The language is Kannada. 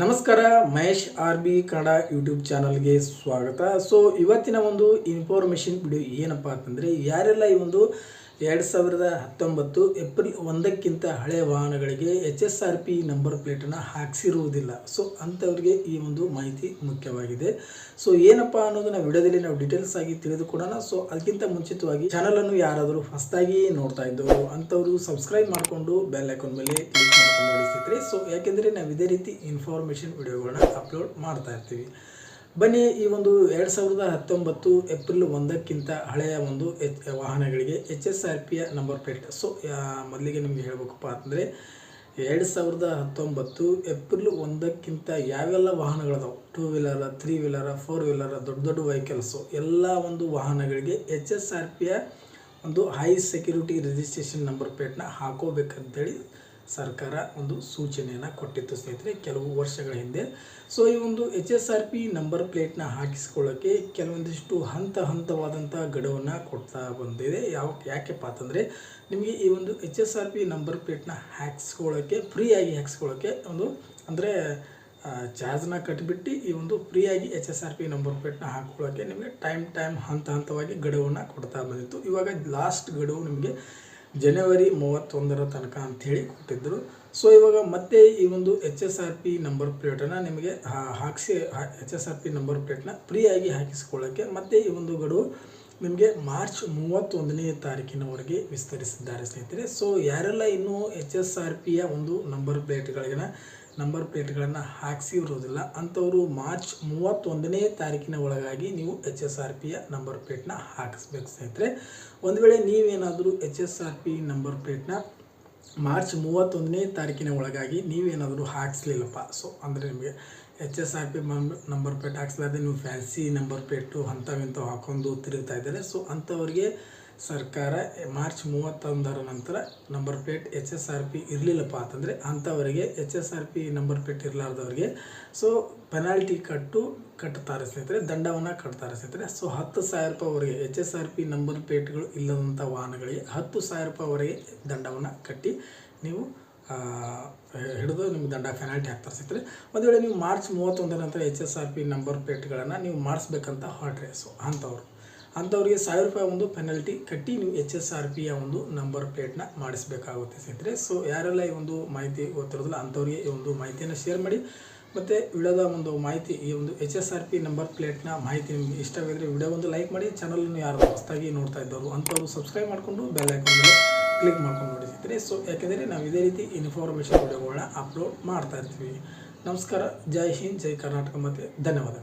ನಮಸ್ಕಾರ, Mahesh R B Kannada YouTube ಚಾನಲ್ಗೆ ಸ್ವಾಗತ. ಸೊ ಇವತ್ತಿನ ಒಂದು ಇನ್ಫಾರ್ಮೇಷನ್ ವಿಡಿಯೋ ಏನಪ್ಪ ಅಂತಂದರೆ, ಯಾರೆಲ್ಲ ಈ ಒಂದು ಎರಡು ಸಾವಿರದ ಹತ್ತೊಂಬತ್ತು ಏಪ್ರಿಲ್ ಒಂದಕ್ಕಿಂತ ಹಳೆಯ ವಾಹನಗಳಿಗೆ H S R P number ಪ್ಲೇಟನ್ನು ಹಾಕ್ಸಿರುವುದಿಲ್ಲ. ಸೊ, ಅಂಥವ್ರಿಗೆ ಈ ಒಂದು ಮಾಹಿತಿ ಮುಖ್ಯವಾಗಿದೆ. ಸೊ, ಏನಪ್ಪ ಅನ್ನೋದನ್ನ ವಿಡಿಯೋದಲ್ಲಿ ನಾವು ಡೀಟೇಲ್ಸ್ ಆಗಿ ತಿಳಿದುಕೊಡೋಣ ಸೊ, ಅದಕ್ಕಿಂತ ಮುಂಚಿತವಾಗಿ ಚಾನಲನ್ನು ಯಾರಾದರೂ ಹೊಸದಾಗಿ ನೋಡ್ತಾ ಇದ್ದವರು, ಅಂಥವರು ಸಬ್ಸ್ಕ್ರೈಬ್ ಮಾಡಿಕೊಂಡು ಬೆಲ್ ಐಕಾನ್ ಮೇಲೆ ಕ್ಲಿಕ್ ಮಾಡ್ಕೊಂಡು ನೋಡಿ ಸೊ, ಯಾಕೆಂದರೆ ನಾವು ಇದೇ ರೀತಿ ಇನ್ಫಾರ್ಮೇಷನ್ ವಿಡಿಯೋಗಳನ್ನ ಅಪ್ಲೋಡ್ ಮಾಡ್ತಾ ಇರ್ತೀವಿ. ಬನ್ನಿ, ಈ ಒಂದು ಎರಡು ಸಾವಿರದ ಹತ್ತೊಂಬತ್ತು ಏಪ್ರಿಲ್ ಒಂದಕ್ಕಿಂತ ಹಳೆಯ ಒಂದು ವಾಹನಗಳಿಗೆ ಎಚ್ ಎಸ್ ಆರ್ ಪಿಯ ನಂಬರ್ ಪ್ಲೇಟ್ ಸೊ ಮೊದಲಿಗೆ ನಿಮಗೆ ಹೇಳಬೇಕಪ್ಪ ಅಂತಂದರೆ ಎರಡು ಸಾವಿರದ ಹತ್ತೊಂಬತ್ತು ಏಪ್ರಿಲ್ ಒಂದಕ್ಕಿಂತ ಯಾವೆಲ್ಲ ವಾಹನಗಳದಾವೆ? Two wheeler three wheeler four wheeler ದೊಡ್ಡ ದೊಡ್ಡ ವೆಹಿಕಲ್ಸು ಎಲ್ಲ ಒಂದು ವಾಹನಗಳಿಗೆ ಎಚ್ ಎಸ್ ಆರ್ ಪಿಯ ಒಂದು ಹೈ ಸೆಕ್ಯೂರಿಟಿ ರಿಜಿಸ್ಟ್ರೇಷನ್ ನಂಬರ್ ಪ್ಲೇಟ್ನ ಹಾಕೋಬೇಕಂತೇಳಿ ಸರ್ಕಾರ ಒಂದು ಸೂಚನೆಯನ್ನು ಕೊಟ್ಟಿತ್ತು ಸ್ನೇಹಿತರೆ, ಕೆಲವು ವರ್ಷಗಳ ಹಿಂದೆ. ಸೊ ಈ ಒಂದು H S R P number ಪ್ಲೇಟ್ನ ಹಾಕಿಸ್ಕೊಳ್ಳೋಕ್ಕೆ ಕೆಲವೊಂದಿಷ್ಟು ಹಂತ ಹಂತವಾದಂಥ ಗಡುವನ್ನು ಕೊಡ್ತಾ ಬಂದಿದೆ. ಯಾವ ಯಾಕೆಪ್ಪ ಅಂತಂದರೆ ನಿಮಗೆ ಈ ಒಂದು H S R P number ಪ್ಲೇಟ್ನ ಹಾಕಿಸ್ಕೊಳ್ಳೋಕ್ಕೆ ಫ್ರೀಯಾಗಿ ಹಾಕಿಸ್ಕೊಳ್ಳೋಕ್ಕೆ ಒಂದು ಅಂದರೆ ಚಾರ್ಜ್ನ ಕಟ್ಟಿಬಿಟ್ಟು ಈ ಒಂದು ಫ್ರೀಯಾಗಿ H S R P number ಪ್ಲೇಟ್ನ ಹಾಕ್ಕೊಳ್ಳೋಕ್ಕೆ ನಿಮಗೆ ಟೈಮ್ ಟೈಮ್ ಹಂತ ಹಂತವಾಗಿ ಗಡುವನ್ನು ಕೊಡ್ತಾ ಬಂದಿತ್ತು. ಇವಾಗ ಲಾಸ್ಟ್ ಗಡುವು ನಿಮಗೆ ಜನವರಿ ಮೂವತ್ತೊಂದರ ತನಕ ಅಂಥೇಳಿ ಕೊಟ್ಟಿದ್ದರು ಸೊ ಇವಾಗ ಮತ್ತೆ ಈ ಒಂದು H S R P number ಪ್ಲೇಟನ್ನು ನಿಮಗೆ ಹಾಕಿಸಿ H S R P number ಪ್ಲೇಟ್ನ ಫ್ರೀಯಾಗಿ ಹಾಕಿಸ್ಕೊಳ್ಳೋಕ್ಕೆ ಮತ್ತೆ ಈ ಒಂದು ಗಡುವು ನಿಮಗೆ ಮಾರ್ಚ್ ಮೂವತ್ತೊಂದನೇ ತಾರೀಕಿನವರೆಗೆ ವಿಸ್ತರಿಸಿದ್ದಾರೆ ಸ್ನೇಹಿತರೆ. ಸೊ ಯಾರೆಲ್ಲ ಇನ್ನೂ ಎಚ್ ಎಸ್ ಆರ್ ಪಿಯ ಒಂದು ನಂಬರ್ ಪ್ಲೇಟ್ಗಳಿಗಿನ ನಂಬರ್ ಪ್ಲೇಟ್ಗಳನ್ನು ಹಾಕ್ಸಿರೋದಿಲ್ಲ, ಅಂಥವರು ಮಾರ್ಚ್ ಮೂವತ್ತೊಂದನೇ ತಾರೀಕಿನ ಒಳಗಾಗಿ ನೀವು ಎಚ್ ಎಸ್ ಆರ್ ಪಿಯ ನಂಬರ್ ಪ್ಲೇಟ್ನ ಹಾಕಿಸ್ಬೇಕು ಸ್ನೇಹಿತರೆ. ಒಂದು ವೇಳೆ ನೀವೇನಾದರೂ H S R P number ಪ್ಲೇಟ್ನ March ಮೂವತ್ತೊಂದನೇ ತಾರೀಕಿನ ಒಳಗಾಗಿ ನೀವೇನಾದರೂ ಹಾಕ್ಸ್ಲಿಲ್ಲಪ್ಪ. ಸೊ ಅಂದರೆ ನಿಮಗೆ H S R P number plate ಹಾಕ್ಸ್ಲಾರ್ದೆ ನೀವು ಫ್ಯಾನ್ಸಿ ನಂಬರ್ ಪ್ಲೇಟು ಅಂಥವಿಂಥವು ಹಾಕೊಂಡು ತಿರುಗ್ತಾ ಇದ್ದಾರೆ. ಸೊ ಅಂಥವ್ರಿಗೆ ಸರ್ಕಾರ ಮಾರ್ಚ್ ಮೂವತ್ತೊಂದರ ನಂತರ number plate H S R P ಇರಲಿಲ್ಲಪ್ಪ ಅಂತಂದರೆ ಅಂಥವರಿಗೆ H S R P number plate ಇರಲಾರ್ದವ್ರಿಗೆ so penalty ಕಟ್ಟು ಕಟ್ತಾರೆ ಸ್ನೇಹಿತರೆ, ದಂಡವನ್ನು ಕಟ್ತಾರೆ ಸ್ನೇಹಿತರೆ. ಸೊ ಹತ್ತು ಸಾವಿರ ರೂಪಾಯಿವರೆಗೆ H S R P number ಪ್ಲೇಟ್ಗಳು ಇಲ್ಲದಂಥ ವಾಹನಗಳಿಗೆ ಹತ್ತು ಸಾವಿರ ರೂಪಾಯಿವರೆಗೆ ದಂಡವನ್ನು ಕಟ್ಟಿ ನೀವು ಹಿಡಿದು ನಿಮ್ಗೆ ದಂಡ ಪೆನಾಲ್ಟಿ ಹಾಕ್ತಾರೆ ಸ್ನೇಹಿತರೆ. ಒಂದು ವೇಳೆ ನೀವು ಮಾರ್ಚ್ ಮೂವತ್ತೊಂದರ ನಂತರ H S R P number ಪ್ಲೇಟ್ಗಳನ್ನು ನೀವು ಮಾಡಿಸ್ಬೇಕಂತ ಹೊರಟ್ರೆ ಸೊ ಅಂಥವ್ರು ಅಂಥವ್ರಿಗೆ ಸಾವಿರ ರೂಪಾಯಿ ಒಂದು ಪೆನಲ್ಟಿ ಕಟ್ಟಿ ನೀವು ಎಚ್ ಎಸ್ ಆರ್ ಪಿಯ ಒಂದು ನಂಬರ್ ಪ್ಲೇಟ್ನ ಮಾಡಿಸಬೇಕಾಗುತ್ತೆ ಸ್ನೇಹಿತರೆ. ಸೊ ಯಾರೆಲ್ಲ ಈ ಒಂದು ಮಾಹಿತಿ ಗೊತ್ತಿರೋದಿಲ್ಲ ಅಂಥವ್ರಿಗೆ ಈ ಒಂದು ಮಾಹಿತಿಯನ್ನು ಶೇರ್ ಮಾಡಿ. ಮತ್ತು ವಿಡಿಯೋದ ಒಂದು ಮಾಹಿತಿ, ಈ ಒಂದು H S R P number ಪ್ಲೇಟ್ನ ಮಾಹಿತಿ ನಿಮಗೆ ಇಷ್ಟವಿದ್ದರೆ ವಿಡಿಯೋ ಒಂದು ಲೈಕ್ ಮಾಡಿ ಚಾನಲನ್ನು ಯಾರು ಹೊಸದಾಗಿ ನೋಡ್ತಾ ಇದ್ದವರು ಅಂಥವ್ರು ಸಬ್ಸ್ಕ್ರೈಬ್ ಮಾಡಿಕೊಂಡು ಬೆಲ್ ಐಕಾನ್ ಮೇಲೆ ಕ್ಲಿಕ್ ಮಾಡ್ಕೊಂಡು ನೋಡಿ ಸೊ ಯಾಕೆಂದರೆ ನಾವು ಇದೇ ರೀತಿ ಇನ್ಫಾರ್ಮೇಷನ್ ವಿಡಿಯೋಗಳನ್ನ ಅಪ್ಲೋಡ್ ಮಾಡ್ತಾ ಇರ್ತೀವಿ. ನಮಸ್ಕಾರ, ಜೈ ಹಿಂದ್, ಜೈ ಕರ್ನಾಟಕ ಮತ್ತು ಧನ್ಯವಾದಗಳು.